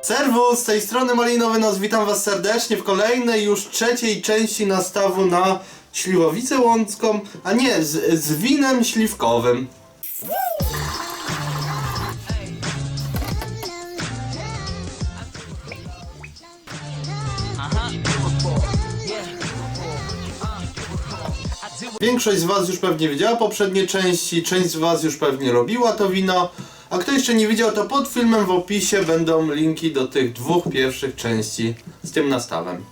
Serwus, z tej strony Malinowy Nos, witam was serdecznie w kolejnej już trzeciej części nastawu na śliwowicę łącką, a nie, z, z winem śliwkowym. Większość z was już pewnie widziała poprzednie części, część z was już pewnie robiła to wino, a kto jeszcze nie widział, to pod filmem w opisie będą linki do tych dwóch pierwszych części z tym nastawem.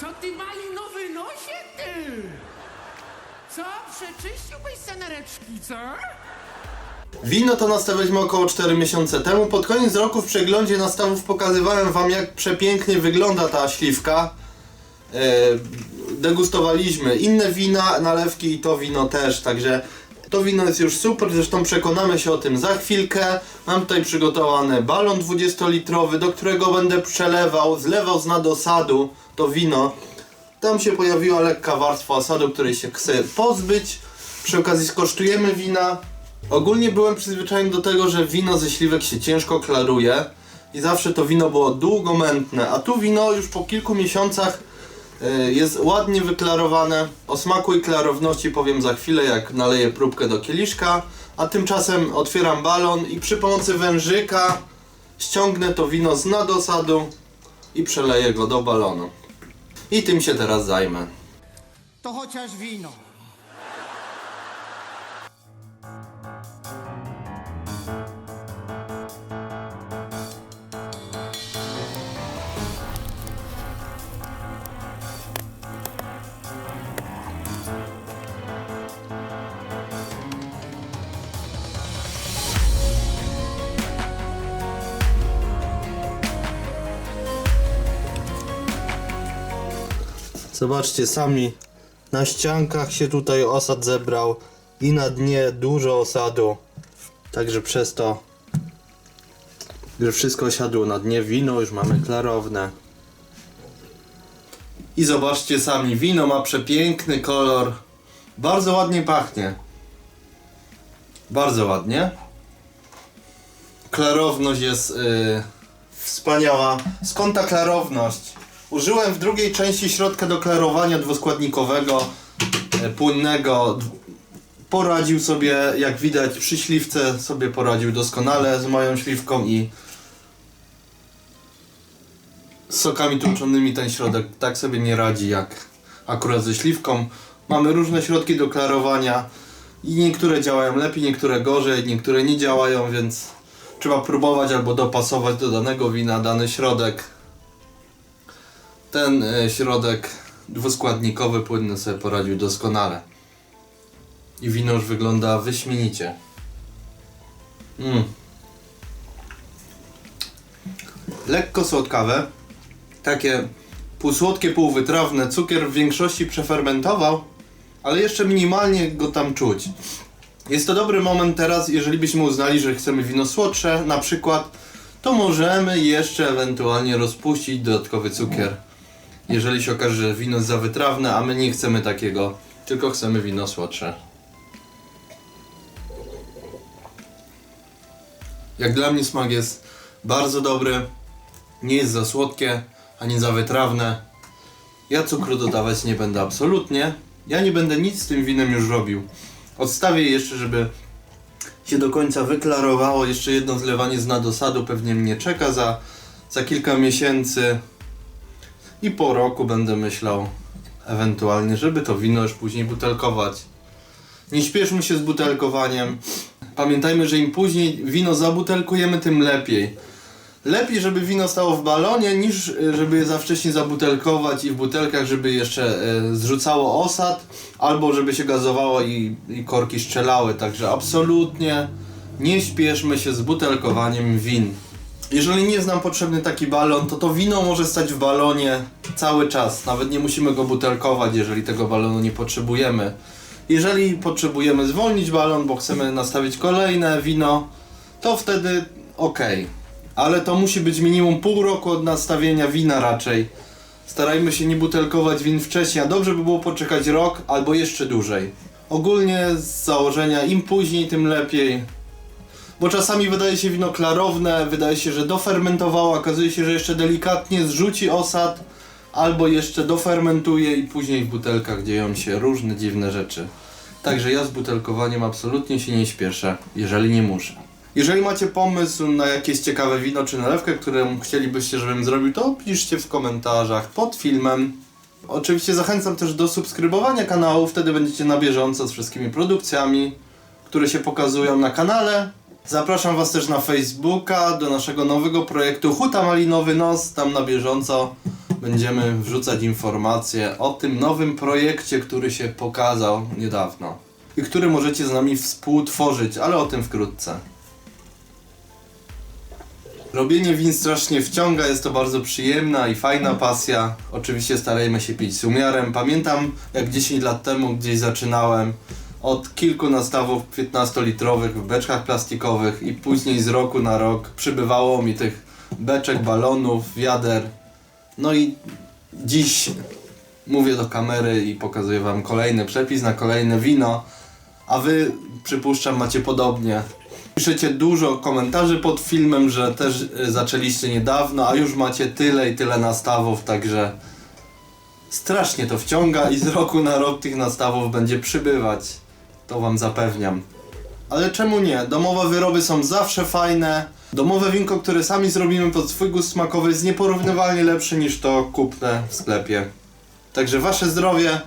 Co ty malinowy nosie, ty? Co? Przeczyściłbyś senereczki, co? Wino to nastawiliśmy około 4 miesiące temu. Pod koniec roku w przeglądzie nastawów pokazywałem wam jak przepięknie wygląda ta śliwka. E, degustowaliśmy inne wina, nalewki i to wino też, także to wino jest już super, zresztą przekonamy się o tym za chwilkę. Mam tutaj przygotowany balon 20-litrowy, do którego będę przelewał, zlewał z nadosadu to wino. Tam się pojawiła lekka warstwa osadu, której się chcę pozbyć. Przy okazji skosztujemy wina. Ogólnie byłem przyzwyczajony do tego, że wino ze śliwek się ciężko klaruje i zawsze to wino było długo mętne, a tu wino już po kilku miesiącach jest ładnie wyklarowane. O smaku i klarowności powiem za chwilę, jak naleję próbkę do kieliszka, a tymczasem otwieram balon i przy pomocy wężyka ściągnę to wino z nadosadu i przeleję go do balonu. I tym się teraz zajmę. To chociaż wino. Zobaczcie sami, na ściankach się tutaj osad zebrał i na dnie dużo osadu. Także przez to, że wszystko osiadło na dnie, wino już mamy klarowne. I zobaczcie sami, wino ma przepiękny kolor. Bardzo ładnie pachnie. Bardzo ładnie. Klarowność jest yy, wspaniała. Skąd ta klarowność? Użyłem w drugiej części środka do klarowania dwuskładnikowego, e, płynnego. Poradził sobie, jak widać przy śliwce, sobie poradził doskonale z moją śliwką i z sokami tłuczonymi ten środek tak sobie nie radzi jak akurat ze śliwką. Mamy różne środki do klarowania i niektóre działają lepiej, niektóre gorzej, niektóre nie działają, więc trzeba próbować albo dopasować do danego wina dany środek. Ten e, środek dwuskładnikowy płynny sobie poradził doskonale. I wino już wygląda wyśmienicie. Mm. Lekko słodkawe. Takie półsłodkie, półwytrawne. Cukier w większości przefermentował, ale jeszcze minimalnie go tam czuć. Jest to dobry moment teraz, jeżeli byśmy uznali, że chcemy wino słodsze, na przykład, to możemy jeszcze ewentualnie rozpuścić dodatkowy cukier. Jeżeli się okaże, że wino jest za wytrawne, a my nie chcemy takiego, tylko chcemy wino słodsze. Jak dla mnie smak jest bardzo dobry, nie jest za słodkie, ani za wytrawne. Ja cukru dodawać nie będę absolutnie. Ja nie będę nic z tym winem już robił. Odstawię jeszcze, żeby się do końca wyklarowało. Jeszcze jedno zlewanie z nadosadu pewnie mnie czeka za, za kilka miesięcy. I po roku będę myślał ewentualnie, żeby to wino już później butelkować. Nie śpieszmy się z butelkowaniem. Pamiętajmy, że im później wino zabutelkujemy, tym lepiej. Lepiej, żeby wino stało w balonie, niż e, żeby je za wcześnie zabutelkować i w butelkach, żeby jeszcze e, zrzucało osad, albo żeby się gazowało i, i korki strzelały. Także absolutnie nie śpieszmy się z butelkowaniem win. Jeżeli nie jest nam potrzebny taki balon, to to wino może stać w balonie cały czas. Nawet nie musimy go butelkować, jeżeli tego balonu nie potrzebujemy. Jeżeli potrzebujemy zwolnić balon, bo chcemy nastawić kolejne wino, to wtedy ok. Ale to musi być minimum pół roku od nastawienia wina raczej. Starajmy się nie butelkować win wcześniej, a dobrze by było poczekać rok albo jeszcze dłużej. Ogólnie z założenia im później, tym lepiej. Bo czasami wydaje się wino klarowne, wydaje się, że dofermentowało, okazuje się, że jeszcze delikatnie zrzuci osad, albo jeszcze dofermentuje i później w butelkach dzieją się różne dziwne rzeczy. Także ja z butelkowaniem absolutnie się nie śpieszę, jeżeli nie muszę. Jeżeli macie pomysł na jakieś ciekawe wino czy nalewkę, którą chcielibyście, żebym zrobił, to piszcie w komentarzach pod filmem. Oczywiście zachęcam też do subskrybowania kanału, wtedy będziecie na bieżąco z wszystkimi produkcjami, które się pokazują na kanale. Zapraszam Was też na Facebooka, do naszego nowego projektu Huta Malinowy Nos. Tam na bieżąco będziemy wrzucać informacje o tym nowym projekcie, który się pokazał niedawno i który możecie z nami współtworzyć, ale o tym wkrótce. Robienie win strasznie wciąga, jest to bardzo przyjemna i fajna pasja. Oczywiście starajmy się pić z umiarem. Pamiętam jak 10 lat temu gdzieś zaczynałem od kilku nastawów 15-litrowych w beczkach plastikowych i później z roku na rok przybywało mi tych beczek, balonów, wiader. No i dziś mówię do kamery i pokazuję wam kolejny przepis na kolejne wino, a wy przypuszczam macie podobnie. Piszecie dużo komentarzy pod filmem, że też y, zaczęliście niedawno, a już macie tyle i tyle nastawów, także strasznie to wciąga i z roku na rok tych nastawów będzie przybywać. To wam zapewniam. Ale czemu nie? Domowe wyroby są zawsze fajne. Domowe winko, które sami zrobimy pod swój gust smakowy jest nieporównywalnie lepsze niż to kupne w sklepie. Także wasze zdrowie.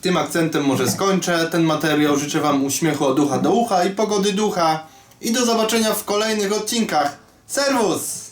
Tym akcentem może skończę ten materiał. Życzę wam uśmiechu od ucha do ucha i pogody ducha. I do zobaczenia w kolejnych odcinkach. Serwus!